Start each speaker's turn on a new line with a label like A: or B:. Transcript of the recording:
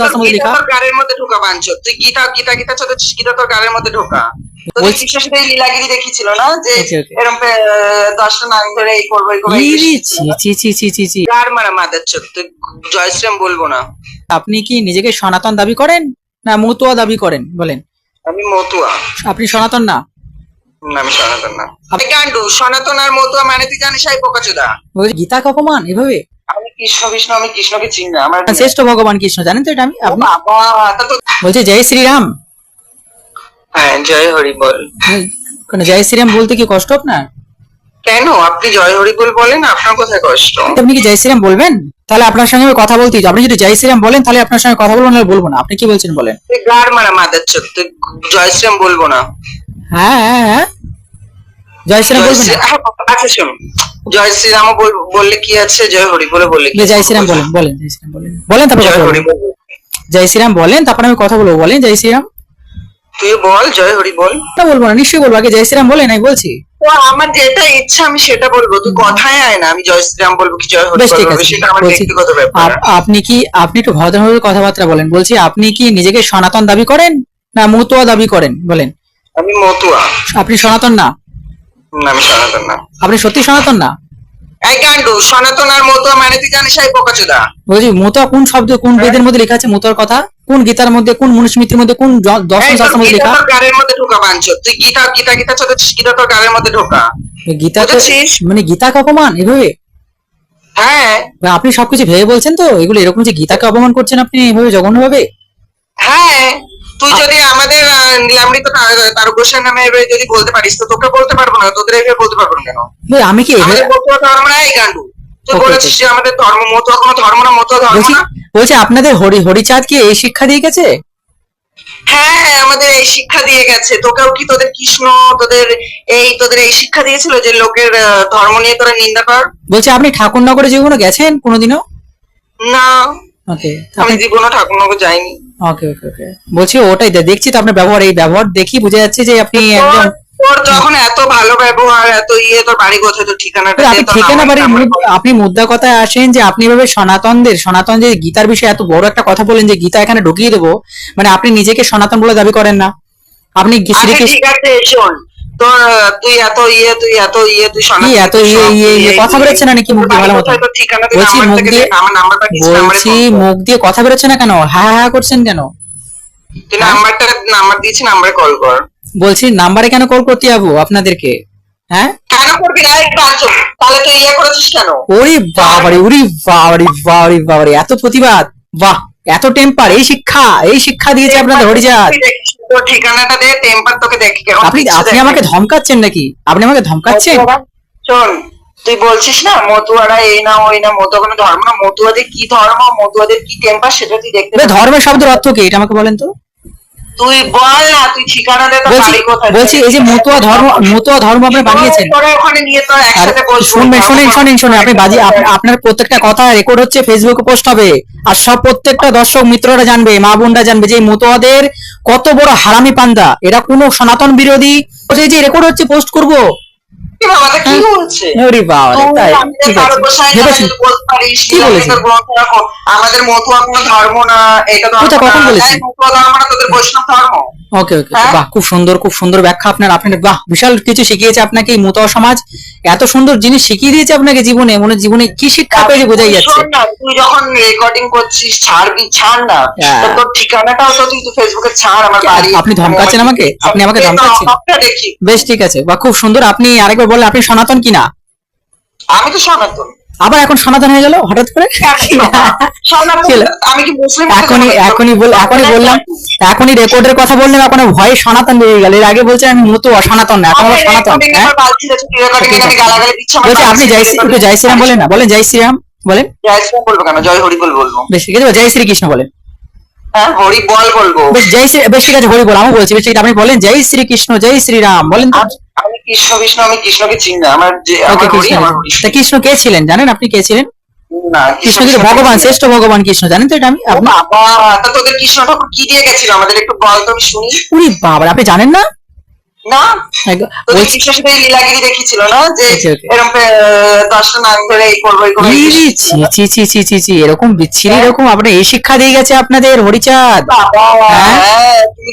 A: মধ্যে লেখা।
B: তোর গাড়ির মধ্যে ঢোকা বাঞ্চো তুই গীতা গীতা গীতা ছোট গীতা তোর গাড়ির মধ্যে ঢোকা। তো লীলাগিরি দেখিছিল না যে. এরকম দশটা নাম ধরে এই করব এই করব মারা মাদার চোখ? তুই বলব না।
A: আপনি কি নিজেকে সনাতন দাবি করেন না মতুয়া দাবি করেন? বলেন।
B: আমি মতুয়া।
A: আপনি সনাতন না?
B: না, আমি সনাতন না। আমি সনাতন আর মতুয়া মানে তুই জানিস এই পোকাচোদা।
A: গীতাকে অপমান এভাবে?
B: কৃষ্ণ বিষ্ণু আমি কৃষ্ণকে চিনি না আমার
A: শ্রেষ্ঠ ভগবান কৃষ্ণ জানেন তো এটা আমি? আপনি? বলছি জয় শ্রীরাম
B: হ্যাঁ জয় হরি বল
A: কেন জয় শ্রীরাম বলতে কি কষ্ট আপনার?
B: কেন? আপনি জয় হরি বল বলেন আপনার কোথায় কষ্ট?
A: আপনি কি জয় শ্রীরাম বলবেন? তাহলে আপনার সঙ্গে আমি কথা বলতেই তো। আপনি যদি জয় শ্রীরাম বলেন তাহলে আপনার সঙ্গে কথা বলব না বলব না। আপনি কি বলছেন বলেন?
B: গার মারা মাদার চোখ তুই জয়শ্রীরাম বলব না।
A: হ্যাঁ হ্যাঁ হ্যাঁ। জয় শ্রীরাম বলবেন?
B: আচ্ছা শোন জয় শ্রীরাম বললে কি আছে? জয় হরি বলে বললে কি
A: জয় শ্রীরাম বলেন বলেন জয় শ্রীরাম বলেন। বলেন তারপর
B: জয় হরি
A: জয় শ্রীরাম বলেন তারপর আমি কথা বলব। বলেন জয় শ্রীরাম।
B: তুই বল জয় হরি বল।
A: না বলব না নিশ্চয়ই বলব। আগে জয় শ্রীরাম বলেন আমি বলছি।
B: তো আমার যেটা ইচ্ছা আমি সেটা বলব। তুই কথায় আয় না আমি জয় শ্রীরাম বলব কি জয় হরি বলব? সেটা আমার ব্যক্তিগত ব্যাপার।
A: আপনি কি আপনি একটু ভদ্রভাবে কথাবার্তা বলেন। বলছি আপনি কি নিজেকে সনাতন দাবি করেন না মতুয়া দাবি করেন? বলেন।
B: আমি মতুয়া।
A: আপনি সনাতন না।
B: না আমি সনাতন না।
A: আপনি সত্যি সনাতন না?
B: এই গান্ডু সনাতন আর মতুয়া মানে তুই জানিস? এই পোকাচোদা
A: বলছি মতুয়া কোন শব্দ কোন বেদের মধ্যে লেখা আছে? মতুয়ার কথা? কোন গীতার মধ্যে কোন মনুস্মৃতির মধ্যে কোন দর্শন শাস্ত্রের মধ্যে
B: গীতা
A: লেখা?
B: তোর মধ্যে ঢোকা বাঞ্চো তুই গীতা গীতা গীতা ছোট গীতা তোর গাড়ির মধ্যে ঢোকা।
A: গীতা? মানে গীতাকে অপমান এভাবে?
B: হ্যাঁ।
A: আপনি সবকিছু ভেবে বলছেন তো? এগুলো এরকম যে গীতাকে অপমান করছেন আপনি এভাবে জঘন্য ভাবে
B: হ্যাঁ। তুই যদি আমাদের নীলামৃত তারকেশ্বর নামে যদি বলতে পারিস তো তোকে বলতে পারব না তোদের এভাবে বলতে পারব না কেন?
A: ভাই, আমি কি
B: আমাদের মতুয়া ধর্ম না এই গান্ডু। তুই বলেছিস যে আমাদের ধর্ম মতুয়া কোনো ধর্ম না মতুয়া ধর্ম না।
A: বলছি আপনাদের হরি হরিচাঁদ কি এই শিক্ষা দিয়ে গেছে?
B: হ্যাঁ হ্যাঁ আমাদের এই শিক্ষা দিয়ে গেছে। তোকেও কি তোদের কৃষ্ণ তোদের এই তোদের এই শিক্ষা দিয়েছিল যে লোকের ধর্ম নিয়ে তোরা নিন্দা কর?
A: বলছি আপনি ঠাকুরনগরে জীবনে গেছেন কোনোদিনও?
B: না।
A: ওকে
B: আমি জীবনও ঠাকুরনগর যাইনি।
A: ওকে ওকে ওকে বলছি ওটাই দেখছি তো আপনার ব্যবহার এই ব্যবহার দেখি বোঝা যাচ্ছে যে আপনি একদম
B: তোর- যখন এত ভালো ব্যবহার এত ইয়ে তোর বাড়ি কোথায় তোর ঠিকানাটা
A: আপনি ঠিকানা মুদ- আপনি মুদ্রা কথায় আসেন যে আপনি এভাবে সনাতনদের সনাতন যে গীতার বিষয়ে এত বড় একটা কথা বলেন যে গীতা এখানে ঢুকিয়ে দেবো মানে আপনি নিজেকে সনাতন বলে দাবি করেন না। আপনি
B: আচ্ছা
A: শ্রীকৃষ্ণ
B: ঠিক আছে শোন। তোর তুই এত ইয়ে তুই এত ইয়ে তুই
A: কি এত ইয়ে ইয়ে ইয়ে কথা। বেরোচ্ছে না নাকি মুখ দিয়ে? ভালো মতো। বলছি মুখ দিয়ে
B: আমার নাম্বারটা দিস, নাম্বারে
A: বলছি মুখ দিয়ে কথা বেরোচ্ছে না কেন? হ্যাঁ হ্যাঁ করছেন কেন?
B: তুই নাম্বারটা নাম্বার দিয়েছি নাম্বারে কল কর।
A: বলছি নাম্বারে কেন কল করতে যাব আপনাদেরকে? হ্যাঁ?
B: কেন করবি তাহলে তুই ইয়ে করেছিস কেন?
A: ওরে বাবারে ওরে বাবারে বাবারে বাবারে এত প্রতিবাদ। বাহ। এত টেম্পার এই শিক্ষা এই শিক্ষা দিয়েছে আপনাদের হরিজাত।
B: ঠিকানাটা দে টেম্পার তোকে দেখি
A: আপনি আপনি আমাকে ধমকাচ্ছেন নাকি? আপনি আমাকে ধমকাচ্ছেন?
B: শোন তুই বলছিস না মতুয়ারা এই না ওই না মধু কোনো ধর্ম না মতুয়াদের কি ধর্ম মতুয়াদের কি টেম্পার সেটা তুই দেখতে
A: ধর্মের শব্দের অর্থ কি? এটা আমাকে বলেন তো।
B: তুই বল না তুই ঠিকানা দে
A: বলছি
B: বাড়ি কোথায়
A: বলছি এই যে মতুয়া ধর্ম মতুয়া ধর্ম আপনি বানিয়েছেন।
B: তোরা ওখানে নিয়ে
A: আর
B: একসাথে বসবি।
A: শুনবেন শুনেন শুনেন শুনেন আপনি বাজি আপনার প্রত্যেকটা কথা রেকর্ড হচ্ছে ফেসবুকে পোস্ট হবে। আর সব প্রত্যেকটা দর্শক মিত্ররা জানবে মা বোনরা জানবে যে মতুয়াদের কত বড় হারামি পান্দা এরা কোনো সনাতন বিরোধী। এই যে রেকর্ড হচ্ছে পোস্ট করব।
B: কি বাবা কি বলছে
A: ওরে বাবা
B: তাই
A: ঠিক আছে।
B: আমাদের পারিস, মতুয়া কোনো ধর্ম না এটা
A: কোথা, কখন
B: না,
A: বলেছি?
B: মতুয়া ধর্ম না তোদের বৈষ্ণব ধর্ম
A: ওকে ওকে
B: হ্যাঁ?
A: বাহ খুব সুন্দর খুব সুন্দর ব্যাখ্যা আপনার আপনার বাহ বিশাল কিছু শিখিয়েছে আপনাকে এই মতুয়া সমাজ এত সুন্দর জিনিস শিখিয়ে দিয়েছে আপনাকে জীবনে মনে জীবনে কি শিক্ষা পেয়েছে বোঝাই যাচ্ছে
B: তুই যখন রেকর্ডিং করছিস ছাড়বি ছাড় না
A: হ্যাঁ।
B: তোর ঠিকানাটাও তো তুই ফেসবুকে ছাড় আমার বাড়ি
A: আপনি ধমকাচ্ছেন আমাকে? আপনি আমাকে ধমকাচ্ছেন? বেশ ঠিক আছে বা খুব সুন্দর আপনি আরেকবার বললেন আপনি সনাতন কিনা
B: আমি তো সনাতন
A: আবার এখন সনাতন হয়ে গেল হঠাৎ করে? এখনই এখনই বল এখনই বললাম এখনই রেকর্ডের কথা বললাম এখন ভয়ে সনাতন বেরিয়ে গেল। এর আগে বলছেন আমি মতো অসনাতন না এখন সনাতন হ্যাঁ? বলছি আপনি জয় শ্রী- একটু জয় শ্রীরাম বলেন না বলেন জয় শ্রীরাম বলেন।
B: জয় শ্রীরাম বলব কেন? জয় হরি বল বলব।
A: বেশ ঠিক আছে জয় শ্রীকৃষ্ণ বলেন।
B: হ্যাঁ হরি বল বলব।
A: বেশ জয় শ্রী বেশ ঠিক আছে হরি বল আমি বলছি বেশ ঠিক আপনি বলেন জয় শ্রীকৃষ্ণ জয় শ্রীরাম বলেন
B: কৃষ্ণ আমি কৃষ্ণকে চিনি না। আমার যে আমার হরি
A: কৃষ্ণ
B: আমার হরি।
A: তা কৃষ্ণ কে ছিলেন জানেন আপনি কে ছিলেন?
B: না
A: কৃষ্ণ কিন্তু ভগবান শ্রেষ্ঠ ভগবান কৃষ্ণ জানেন তো এটা আমি? আপনি
B: তা তোদের কৃষ্ণ ঠাকুর কি দিয়ে গেছিল? আমাদের একটু বল তো আমি শুনি।
A: উরি বাবা আপনি জানেন না?
B: না। তোদের
A: ওই
B: সাথে লীলাগিরি না? যে. এরকম দশটা নাম ধরে এই করব এই করব
A: এরকম বিচ্ছিরি এরকম আপনার এই শিক্ষা দিয়ে গেছে আপনাদের হরিচাঁদ। হ্যাঁ?
B: হ্যাঁ তুমি